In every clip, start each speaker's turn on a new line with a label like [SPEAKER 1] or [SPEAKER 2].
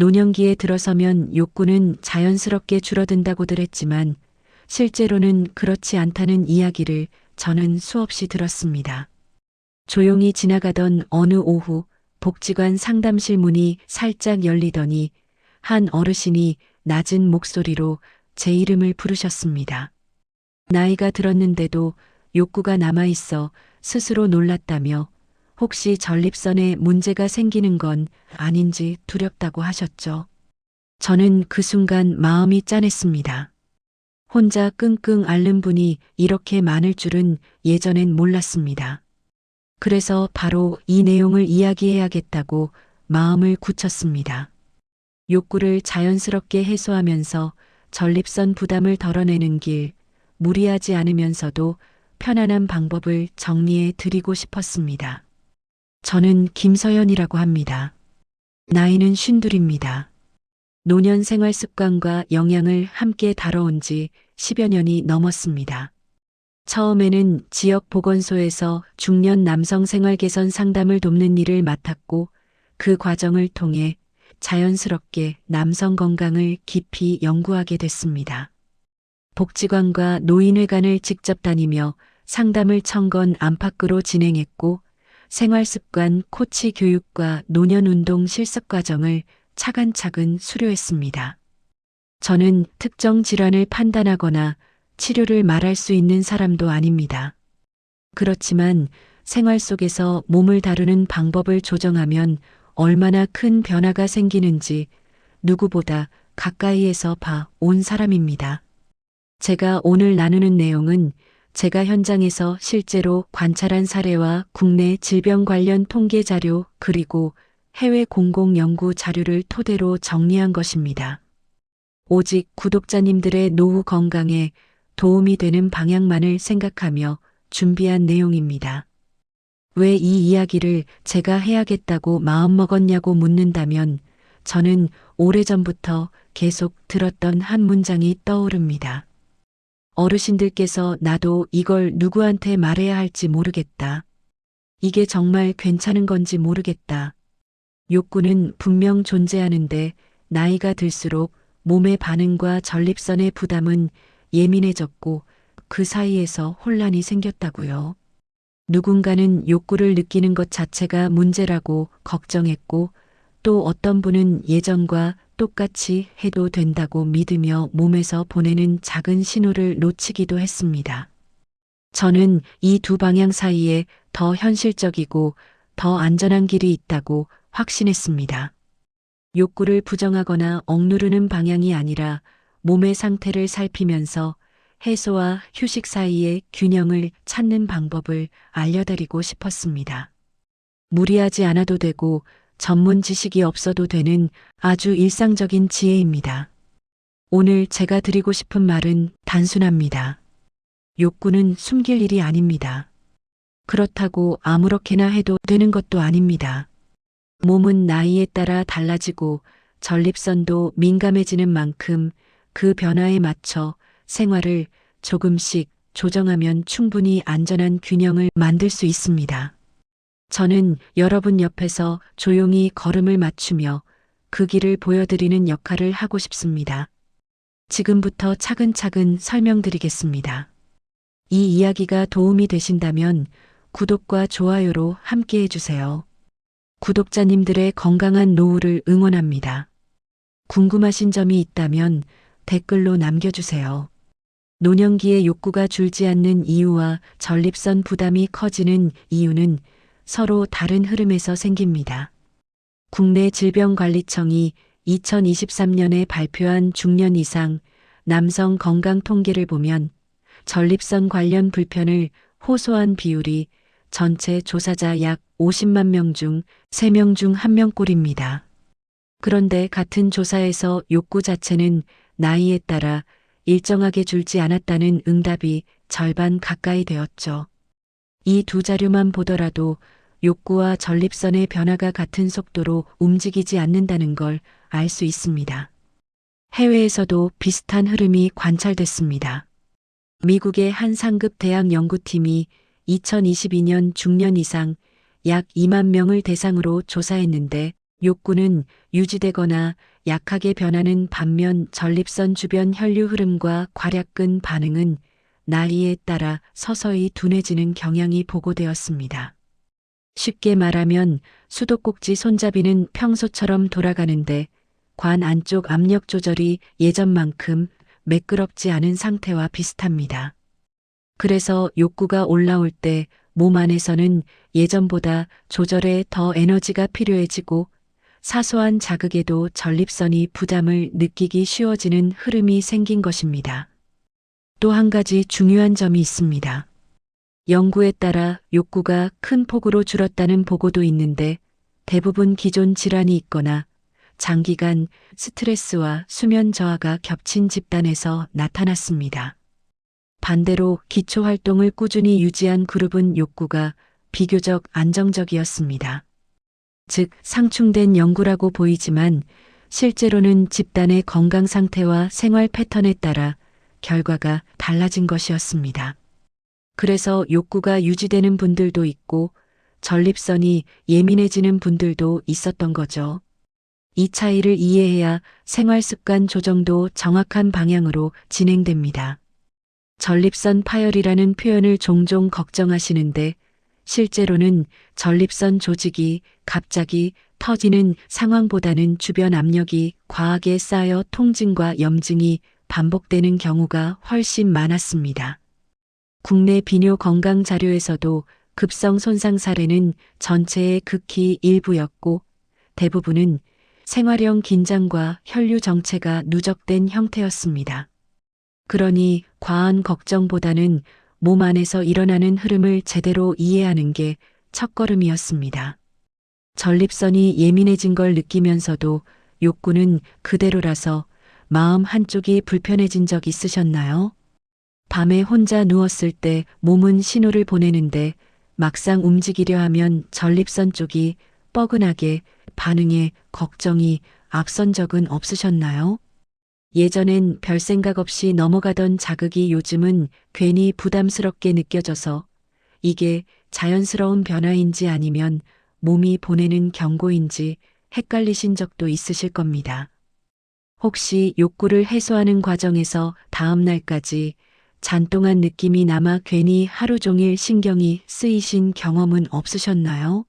[SPEAKER 1] 노년기에 들어서면 욕구는 자연스럽게 줄어든다고들 했지만 실제로는 그렇지 않다는 이야기를 저는 수없이 들었습니다. 조용히 지나가던 어느 오후 복지관 상담실 문이 살짝 열리더니 한 어르신이 낮은 목소리로 제 이름을 부르셨습니다. 나이가 들었는데도 욕구가 남아있어 스스로 놀랐다며 혹시 전립선에 문제가 생기는 건 아닌지 두렵다고 하셨죠. 저는 그 순간 마음이 짠했습니다. 혼자 끙끙 앓는 분이 이렇게 많을 줄은 예전엔 몰랐습니다. 그래서 바로 이 내용을 이야기해야겠다고 마음을 굳혔습니다. 욕구를 자연스럽게 해소하면서 전립선 부담을 덜어내는 길, 무리하지 않으면서도 편안한 방법을 정리해 드리고 싶었습니다. 저는 김서연이라고 합니다. 나이는 쉰둘입니다. 노년 생활 습관과 영양을 함께 다뤄온 지 10여 년이 넘었습니다. 처음에는 지역 보건소에서 중년 남성 생활 개선 상담을 돕는 일을 맡았고 그 과정을 통해 자연스럽게 남성 건강을 깊이 연구하게 됐습니다. 복지관과 노인회관을 직접 다니며 상담을 청건 안팎으로 진행했고 생활습관 코치 교육과 노년운동 실습 과정을 차근차근 수료했습니다. 저는 특정 질환을 판단하거나 치료를 말할 수 있는 사람도 아닙니다. 그렇지만 생활 속에서 몸을 다루는 방법을 조정하면 얼마나 큰 변화가 생기는지 누구보다 가까이에서 봐 온 사람입니다. 제가 오늘 나누는 내용은 제가 현장에서 실제로 관찰한 사례와 국내 질병 관련 통계 자료 그리고 해외 공공 연구 자료를 토대로 정리한 것입니다. 오직 구독자님들의 노후 건강에 도움이 되는 방향만을 생각하며 준비한 내용입니다. 왜 이 이야기를 제가 해야겠다고 마음먹었냐고 묻는다면 저는 오래전부터 계속 들었던 한 문장이 떠오릅니다. 어르신들께서 나도 이걸 누구한테 말해야 할지 모르겠다. 이게 정말 괜찮은 건지 모르겠다. 욕구는 분명 존재하는데 나이가 들수록 몸의 반응과 전립선의 부담은 예민해졌고 그 사이에서 혼란이 생겼다고요. 누군가는 욕구를 느끼는 것 자체가 문제라고 걱정했고 또 어떤 분은 예전과 똑같이 해도 된다고 믿으며 몸에서 보내는 작은 신호를 놓치기도 했습니다. 저는 이 두 방향 사이에 더 현실적이고 더 안전한 길이 있다고 확신했습니다. 욕구를 부정하거나 억누르는 방향이 아니라 몸의 상태를 살피면서 해소와 휴식 사이의 균형을 찾는 방법을 알려드리고 싶었습니다. 무리하지 않아도 되고 전문 지식이 없어도 되는 아주 일상적인 지혜입니다. 오늘 제가 드리고 싶은 말은 단순합니다. 욕구는 숨길 일이 아닙니다. 그렇다고 아무렇게나 해도 되는 것도 아닙니다. 몸은 나이에 따라 달라지고 전립선도 민감해지는 만큼 그 변화에 맞춰 생활을 조금씩 조정하면 충분히 안전한 균형을 만들 수 있습니다. 저는 여러분 옆에서 조용히 걸음을 맞추며 그 길을 보여드리는 역할을 하고 싶습니다. 지금부터 차근차근 설명드리겠습니다. 이 이야기가 도움이 되신다면 구독과 좋아요로 함께 해주세요. 구독자님들의 건강한 노후를 응원합니다. 궁금하신 점이 있다면 댓글로 남겨주세요. 노년기의 욕구가 줄지 않는 이유와 전립선 부담이 커지는 이유는 서로 다른 흐름에서 생깁니다. 국내 질병관리청이 2023년에 발표한 중년 이상 남성 건강 통계를 보면 전립선 관련 불편을 호소한 비율이 전체 조사자 약 50만 명 중 3명 중 1명꼴입니다. 그런데 같은 조사에서 욕구 자체는 나이에 따라 일정하게 줄지 않았다는 응답이 절반 가까이 되었죠. 이 두 자료만 보더라도 욕구와 전립선의 변화가 같은 속도로 움직이지 않는다는 걸 알 수 있습니다. 해외에서도 비슷한 흐름이 관찰됐습니다. 미국의 한 상급 대학 연구팀이 2022년 중년 이상 약 2만 명을 대상으로 조사했는데 욕구는 유지되거나 약하게 변하는 반면 전립선 주변 혈류 흐름과 괄약근 반응은 나이에 따라 서서히 둔해지는 경향이 보고되었습니다. 쉽게 말하면 수도꼭지 손잡이는 평소처럼 돌아가는데 관 안쪽 압력 조절이 예전만큼 매끄럽지 않은 상태와 비슷합니다. 그래서 욕구가 올라올 때 몸 안에서는 예전보다 조절에 더 에너지가 필요해지고 사소한 자극에도 전립선이 부담을 느끼기 쉬워지는 흐름이 생긴 것입니다. 또 한 가지 중요한 점이 있습니다. 연구에 따라 욕구가 큰 폭으로 줄었다는 보고도 있는데 대부분 기존 질환이 있거나 장기간 스트레스와 수면 저하가 겹친 집단에서 나타났습니다. 반대로 기초 활동을 꾸준히 유지한 그룹은 욕구가 비교적 안정적이었습니다. 즉, 상충된 연구라고 보이지만 실제로는 집단의 건강 상태와 생활 패턴에 따라 결과가 달라진 것이었습니다. 그래서 욕구가 유지되는 분들도 있고 전립선이 예민해지는 분들도 있었던 거죠. 이 차이를 이해해야 생활 습관 조정도 정확한 방향으로 진행됩니다. 전립선 파열이라는 표현을 종종 걱정하시는데 실제로는 전립선 조직이 갑자기 터지는 상황보다는 주변 압력이 과하게 쌓여 통증과 염증이 반복되는 경우가 훨씬 많았습니다. 국내 비뇨 건강 자료에서도 급성 손상 사례는 전체의 극히 일부였고 대부분은 생활형 긴장과 혈류 정체가 누적된 형태였습니다. 그러니 과한 걱정보다는 몸 안에서 일어나는 흐름을 제대로 이해하는 게 첫걸음이었습니다. 전립선이 예민해진 걸 느끼면서도 욕구는 그대로라서 마음 한쪽이 불편해진 적 있으셨나요? 밤에 혼자 누웠을 때 몸은 신호를 보내는데 막상 움직이려 하면 전립선 쪽이 뻐근하게 반응에 걱정이 앞선 적은 없으셨나요? 예전엔 별 생각 없이 넘어가던 자극이 요즘은 괜히 부담스럽게 느껴져서 이게 자연스러운 변화인지 아니면 몸이 보내는 경고인지 헷갈리신 적도 있으실 겁니다. 혹시 욕구를 해소하는 과정에서 다음 날까지 잔똥한 느낌이 남아 괜히 하루 종일 신경이 쓰이신 경험은 없으셨나요?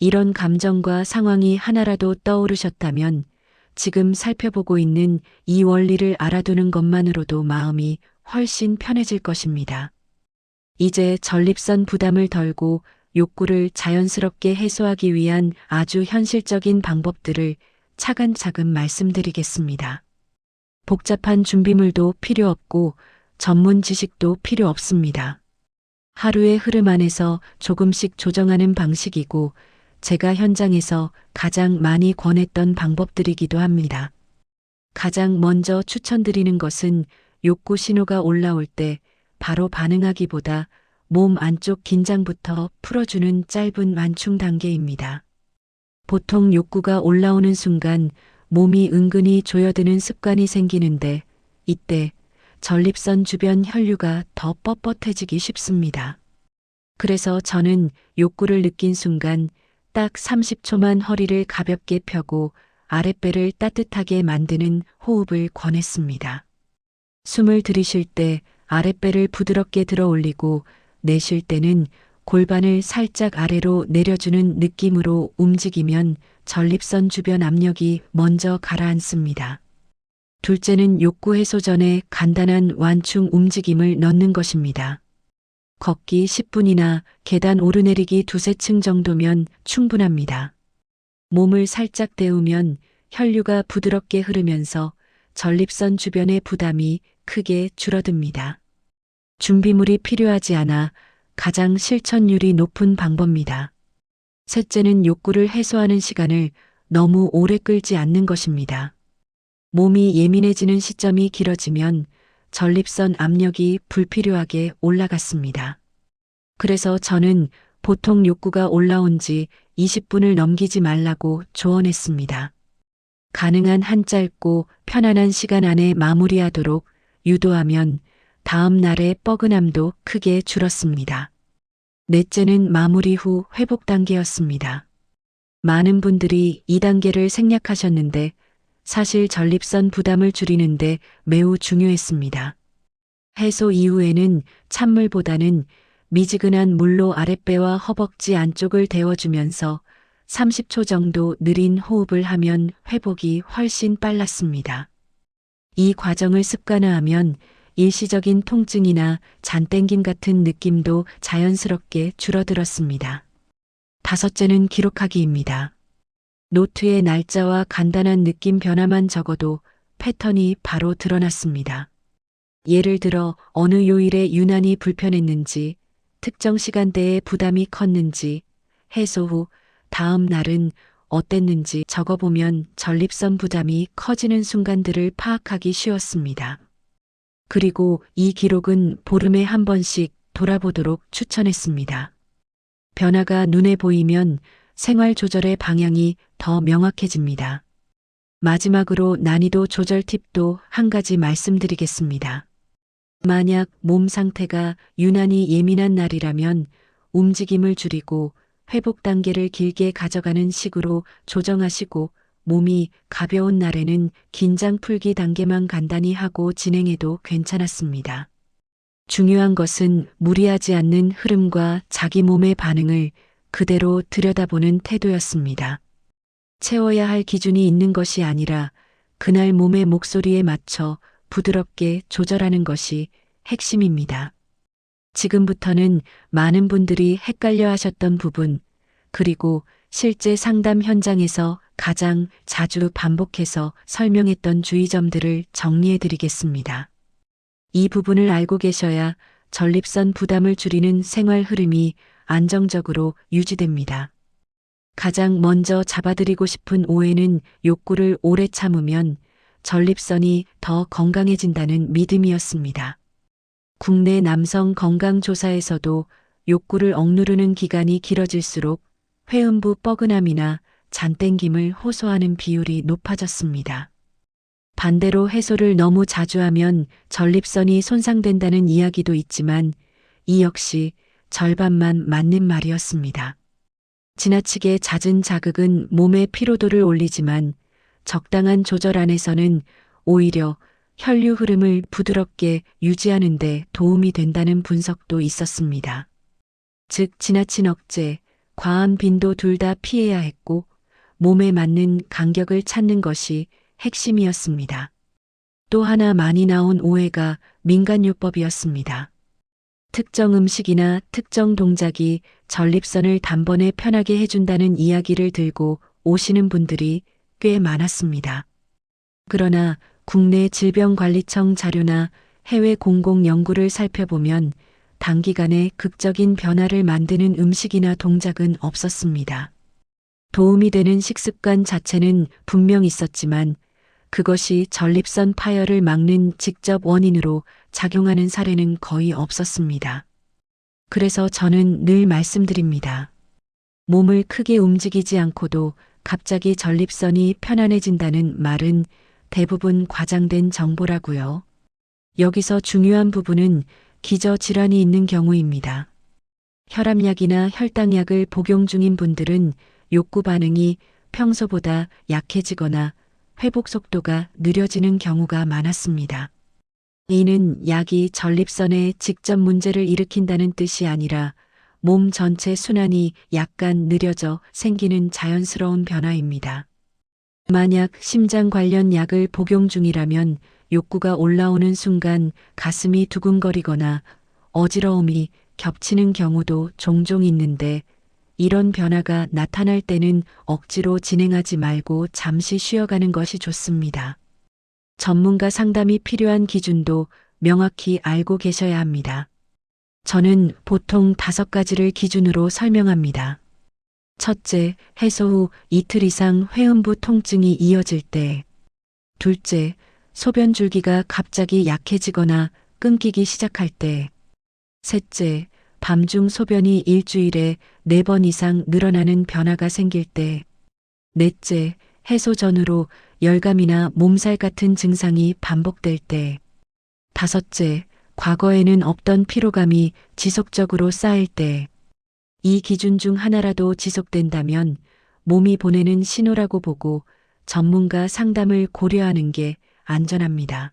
[SPEAKER 1] 이런 감정과 상황이 하나라도 떠오르셨다면 지금 살펴보고 있는 이 원리를 알아두는 것만으로도 마음이 훨씬 편해질 것입니다. 이제 전립선 부담을 덜고 욕구를 자연스럽게 해소하기 위한 아주 현실적인 방법들을 차근차근 말씀드리겠습니다. 복잡한 준비물도 필요 없고 전문 지식도 필요 없습니다. 하루의 흐름 안에서 조금씩 조정하는 방식이고 제가 현장에서 가장 많이 권했던 방법들이기도 합니다. 가장 먼저 추천드리는 것은 욕구 신호가 올라올 때 바로 반응하기보다 몸 안쪽 긴장부터 풀어주는 짧은 완충 단계입니다. 보통 욕구가 올라오는 순간 몸이 은근히 조여드는 습관이 생기는데 이때 전립선 주변 혈류가 더 뻣뻣해지기 쉽습니다. 그래서 저는 욕구를 느낀 순간 딱 30초만 허리를 가볍게 펴고 아랫배를 따뜻하게 만드는 호흡을 권했습니다. 숨을 들이쉴 때 아랫배를 부드럽게 들어 올리고 내쉴 때는 골반을 살짝 아래로 내려주는 느낌으로 움직이면 전립선 주변 압력이 먼저 가라앉습니다. 둘째는 욕구 해소 전에 간단한 완충 움직임을 넣는 것입니다. 걷기 10분이나 계단 오르내리기 두세 층 정도면 충분합니다. 몸을 살짝 데우면 혈류가 부드럽게 흐르면서 전립선 주변의 부담이 크게 줄어듭니다. 준비물이 필요하지 않아 가장 실천율이 높은 방법입니다. 셋째는 욕구를 해소하는 시간을 너무 오래 끌지 않는 것입니다. 몸이 예민해지는 시점이 길어지면 전립선 압력이 불필요하게 올라갔습니다. 그래서 저는 보통 욕구가 올라온 지 20분을 넘기지 말라고 조언했습니다. 가능한 한 짧고 편안한 시간 안에 마무리하도록 유도하면 다음 날의 뻐근함도 크게 줄었습니다. 넷째는 마무리 후 회복 단계였습니다. 많은 분들이 이 단계를 생략하셨는데 사실 전립선 부담을 줄이는데 매우 중요했습니다. 해소 이후에는 찬물보다는 미지근한 물로 아랫배와 허벅지 안쪽을 데워주면서 30초 정도 느린 호흡을 하면 회복이 훨씬 빨랐습니다. 이 과정을 습관화하면 일시적인 통증이나 잔땡김 같은 느낌도 자연스럽게 줄어들었습니다. 다섯째는 기록하기입니다. 노트에 날짜와 간단한 느낌 변화만 적어도 패턴이 바로 드러났습니다. 예를 들어 어느 요일에 유난히 불편했는지, 특정 시간대에 부담이 컸는지, 해소 후 다음 날은 어땠는지 적어보면 전립선 부담이 커지는 순간들을 파악하기 쉬웠습니다. 그리고 이 기록은 보름에 한 번씩 돌아보도록 추천했습니다. 변화가 눈에 보이면 생활 조절의 방향이 더 명확해집니다. 마지막으로 난이도 조절 팁도 한 가지 말씀드리겠습니다. 만약 몸 상태가 유난히 예민한 날이라면 움직임을 줄이고 회복 단계를 길게 가져가는 식으로 조정하시고 몸이 가벼운 날에는 긴장 풀기 단계만 간단히 하고 진행해도 괜찮았습니다. 중요한 것은 무리하지 않는 흐름과 자기 몸의 반응을 그대로 들여다보는 태도였습니다. 채워야 할 기준이 있는 것이 아니라 그날 몸의 목소리에 맞춰 부드럽게 조절하는 것이 핵심입니다. 지금부터는 많은 분들이 헷갈려 하셨던 부분, 그리고 실제 상담 현장에서 가장 자주 반복해서 설명했던 주의점들을 정리해 드리겠습니다. 이 부분을 알고 계셔야 전립선 부담을 줄이는 생활 흐름이 안정적으로 유지됩니다. 가장 먼저 잡아드리고 싶은 오해는 욕구를 오래 참으면 전립선이 더 건강해진다는 믿음이었습니다. 국내 남성 건강조사에서도 욕구를 억누르는 기간이 길어질수록 회음부 뻐근함이나 잔땡김을 호소하는 비율이 높아졌습니다. 반대로 해소를 너무 자주 하면 전립선이 손상된다는 이야기도 있지만 이 역시 절반만 맞는 말이었습니다. 지나치게 잦은 자극은 몸의 피로도를 올리지만 적당한 조절 안에서는 오히려 혈류 흐름을 부드럽게 유지하는 데 도움이 된다는 분석도 있었습니다. 즉, 지나친 억제, 과한 빈도 둘 다 피해야 했고, 몸에 맞는 간격을 찾는 것이 핵심이었습니다. 또 하나 많이 나온 오해가 민간요법이었습니다. 특정 음식이나 특정 동작이 전립선을 단번에 편하게 해준다는 이야기를 들고 오시는 분들이 꽤 많았습니다. 그러나 국내 질병관리청 자료나 해외 공공 연구를 살펴보면 단기간에 극적인 변화를 만드는 음식이나 동작은 없었습니다. 도움이 되는 식습관 자체는 분명 있었지만 그것이 전립선 파열을 막는 직접 원인으로 작용하는 사례는 거의 없었습니다. 그래서 저는 늘 말씀드립니다. 몸을 크게 움직이지 않고도 갑자기 전립선이 편안해진다는 말은 대부분 과장된 정보라고요. 여기서 중요한 부분은 기저질환이 있는 경우입니다. 혈압약이나 혈당약을 복용 중인 분들은 욕구 반응이 평소보다 약해지거나 회복 속도가 느려지는 경우가 많았습니다. 이는 약이 전립선에 직접 문제를 일으킨다는 뜻이 아니라 몸 전체 순환이 약간 느려져 생기는 자연스러운 변화입니다. 만약 심장 관련 약을 복용 중이라면 욕구가 올라오는 순간 가슴이 두근거리거나 어지러움이 겹치는 경우도 종종 있는데 이런 변화가 나타날 때는 억지로 진행하지 말고 잠시 쉬어가는 것이 좋습니다. 전문가 상담이 필요한 기준도 명확히 알고 계셔야 합니다. 저는 보통 다섯 가지를 기준으로 설명합니다. 첫째, 해소 후 이틀 이상 회음부 통증이 이어질 때. 둘째, 소변 줄기가 갑자기 약해지거나 끊기기 시작할 때. 셋째, 밤중 소변이 일주일에 네번 이상 늘어나는 변화가 생길 때. 넷째, 해소 전후로 열감이나 몸살 같은 증상이 반복될 때. 다섯째, 과거에는 없던 피로감이 지속적으로 쌓일 때. 이 기준 중 하나라도 지속된다면 몸이 보내는 신호라고 보고 전문가 상담을 고려하는 게 안전합니다.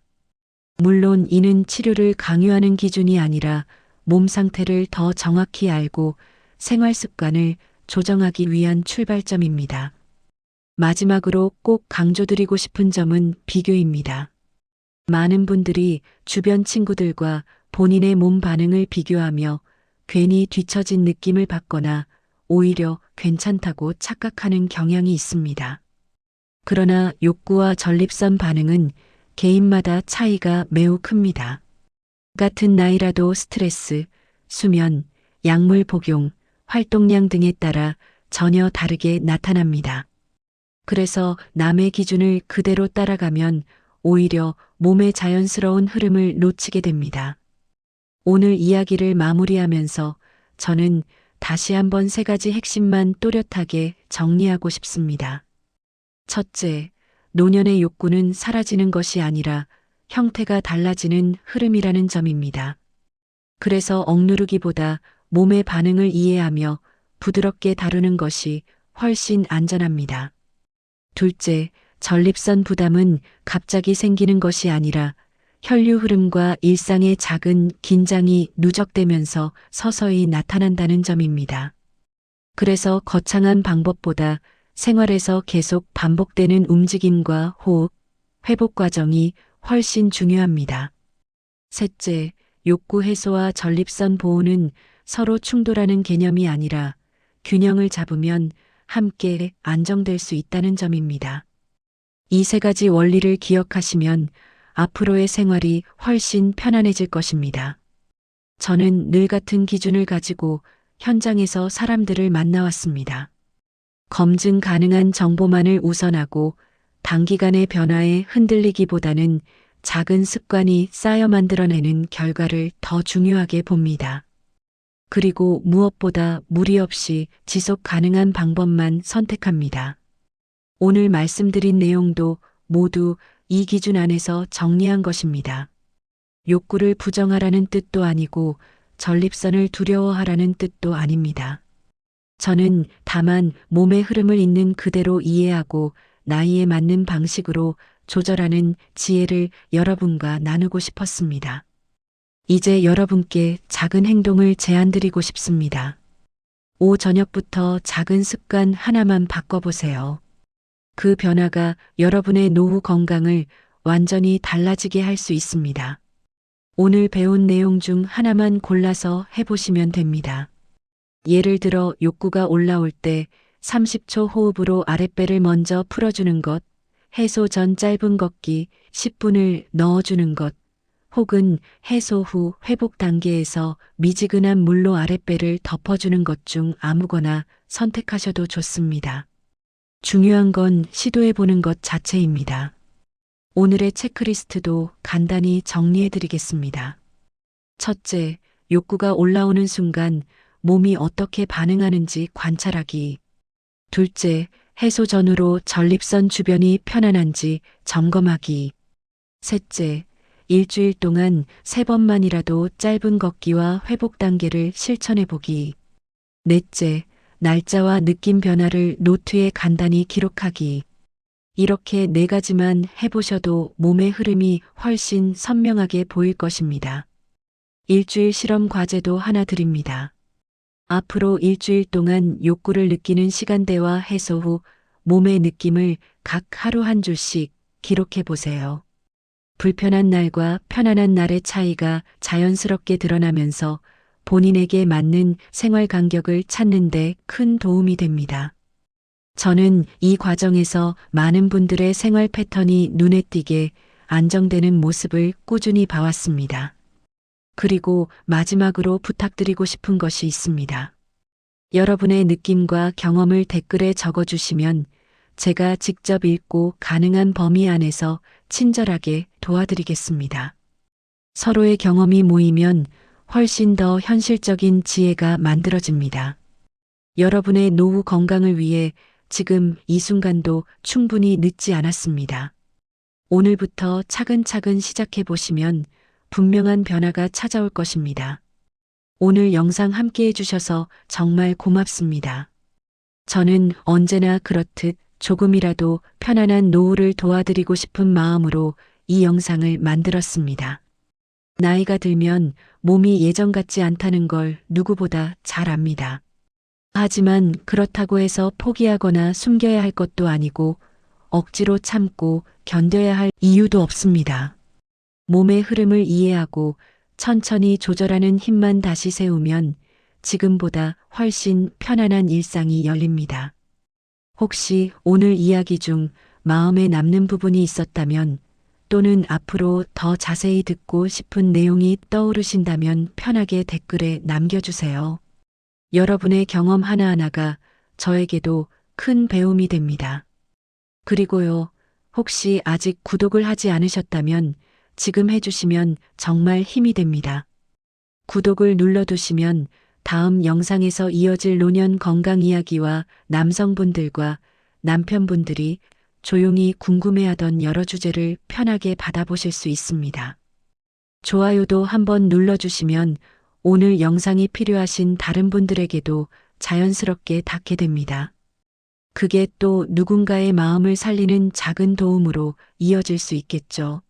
[SPEAKER 1] 물론 이는 치료를 강요하는 기준이 아니라 몸 상태를 더 정확히 알고 생활 습관을 조정하기 위한 출발점입니다. 마지막으로 꼭 강조드리고 싶은 점은 비교입니다. 많은 분들이 주변 친구들과 본인의 몸 반응을 비교하며 괜히 뒤처진 느낌을 받거나 오히려 괜찮다고 착각하는 경향이 있습니다. 그러나 욕구와 전립선 반응은 개인마다 차이가 매우 큽니다. 같은 나이라도 스트레스, 수면, 약물 복용, 활동량 등에 따라 전혀 다르게 나타납니다. 그래서 남의 기준을 그대로 따라가면 오히려 몸의 자연스러운 흐름을 놓치게 됩니다. 오늘 이야기를 마무리하면서 저는 다시 한번 세 가지 핵심만 또렷하게 정리하고 싶습니다. 첫째, 노년의 욕구는 사라지는 것이 아니라 형태가 달라지는 흐름이라는 점입니다. 그래서 억누르기보다 몸의 반응을 이해하며 부드럽게 다루는 것이 훨씬 안전합니다. 둘째, 전립선 부담은 갑자기 생기는 것이 아니라 혈류 흐름과 일상의 작은 긴장이 누적되면서 서서히 나타난다는 점입니다. 그래서 거창한 방법보다 생활에서 계속 반복되는 움직임과 호흡, 회복 과정이 훨씬 중요합니다. 셋째, 욕구 해소와 전립선 보호는 서로 충돌하는 개념이 아니라 균형을 잡으면 함께 안정될 수 있다는 점입니다. 이 세 가지 원리를 기억하시면 앞으로의 생활이 훨씬 편안해질 것입니다. 저는 늘 같은 기준을 가지고 현장에서 사람들을 만나왔습니다. 검증 가능한 정보만을 우선하고 단기간의 변화에 흔들리기보다는 작은 습관이 쌓여 만들어내는 결과를 더 중요하게 봅니다. 그리고 무엇보다 무리 없이 지속 가능한 방법만 선택합니다. 오늘 말씀드린 내용도 모두 이 기준 안에서 정리한 것입니다. 욕구를 부정하라는 뜻도 아니고 전립선을 두려워하라는 뜻도 아닙니다. 저는 다만 몸의 흐름을 있는 그대로 이해하고 나이에 맞는 방식으로 조절하는 지혜를 여러분과 나누고 싶었습니다. 이제 여러분께 작은 행동을 제안드리고 싶습니다. 오 저녁부터 작은 습관 하나만 바꿔보세요. 그 변화가 여러분의 노후 건강을 완전히 달라지게 할 수 있습니다. 오늘 배운 내용 중 하나만 골라서 해보시면 됩니다. 예를 들어 욕구가 올라올 때 30초 호흡으로 아랫배를 먼저 풀어주는 것, 해소 전 짧은 걷기 10분을 넣어주는 것, 혹은 해소 후 회복 단계에서 미지근한 물로 아랫배를 덮어주는 것 중 아무거나 선택하셔도 좋습니다. 중요한 건 시도해보는 것 자체입니다. 오늘의 체크리스트도 간단히 정리해드리겠습니다. 첫째, 욕구가 올라오는 순간 몸이 어떻게 반응하는지 관찰하기. 둘째, 해소 전후로 전립선 주변이 편안한지 점검하기. 셋째, 일주일 동안 세 번만이라도 짧은 걷기와 회복 단계를 실천해 보기. 넷째, 날짜와 느낌 변화를 노트에 간단히 기록하기. 이렇게 네 가지만 해보셔도 몸의 흐름이 훨씬 선명하게 보일 것입니다. 일주일 실험 과제도 하나 드립니다. 앞으로 일주일 동안 욕구를 느끼는 시간대와 해소 후 몸의 느낌을 각 하루 한 줄씩 기록해 보세요. 불편한 날과 편안한 날의 차이가 자연스럽게 드러나면서 본인에게 맞는 생활 간격을 찾는 데 큰 도움이 됩니다. 저는 이 과정에서 많은 분들의 생활 패턴이 눈에 띄게 안정되는 모습을 꾸준히 봐왔습니다. 그리고 마지막으로 부탁드리고 싶은 것이 있습니다. 여러분의 느낌과 경험을 댓글에 적어주시면 제가 직접 읽고 가능한 범위 안에서 친절하게 도와드리겠습니다. 서로의 경험이 모이면 훨씬 더 현실적인 지혜가 만들어집니다. 여러분의 노후 건강을 위해 지금 이 순간도 충분히 늦지 않았습니다. 오늘부터 차근차근 시작해 보시면 분명한 변화가 찾아올 것입니다. 오늘 영상 함께 해주셔서 정말 고맙습니다. 저는 언제나 그렇듯 조금이라도 편안한 노후를 도와드리고 싶은 마음으로 이 영상을 만들었습니다. 나이가 들면 몸이 예전 같지 않다는 걸 누구보다 잘 압니다. 하지만 그렇다고 해서 포기하거나 숨겨야 할 것도 아니고 억지로 참고 견뎌야 할 이유도 없습니다. 몸의 흐름을 이해하고 천천히 조절하는 힘만 다시 세우면 지금보다 훨씬 편안한 일상이 열립니다. 혹시 오늘 이야기 중 마음에 남는 부분이 있었다면 또는 앞으로 더 자세히 듣고 싶은 내용이 떠오르신다면 편하게 댓글에 남겨주세요. 여러분의 경험 하나하나가 저에게도 큰 배움이 됩니다. 그리고요, 혹시 아직 구독을 하지 않으셨다면 지금 해주시면 정말 힘이 됩니다. 구독을 눌러두시면 다음 영상에서 이어질 노년 건강 이야기와 남성분들과 남편분들이 조용히 궁금해하던 여러 주제를 편하게 받아보실 수 있습니다. 좋아요도 한번 눌러주시면 오늘 영상이 필요하신 다른 분들에게도 자연스럽게 닿게 됩니다. 그게 또 누군가의 마음을 살리는 작은 도움으로 이어질 수 있겠죠.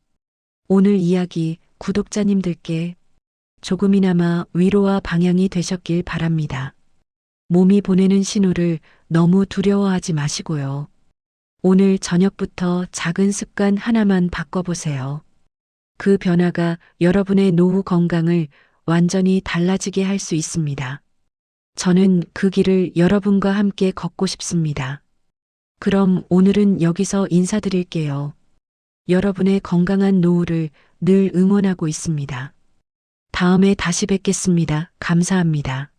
[SPEAKER 1] 오늘 이야기 구독자님들께 조금이나마 위로와 방향이 되셨길 바랍니다. 몸이 보내는 신호를 너무 두려워하지 마시고요. 오늘 저녁부터 작은 습관 하나만 바꿔보세요. 그 변화가 여러분의 노후 건강을 완전히 달라지게 할 수 있습니다. 저는 그 길을 여러분과 함께 걷고 싶습니다. 그럼 오늘은 여기서 인사드릴게요. 여러분의 건강한 노후를 늘 응원하고 있습니다. 다음에 다시 뵙겠습니다. 감사합니다.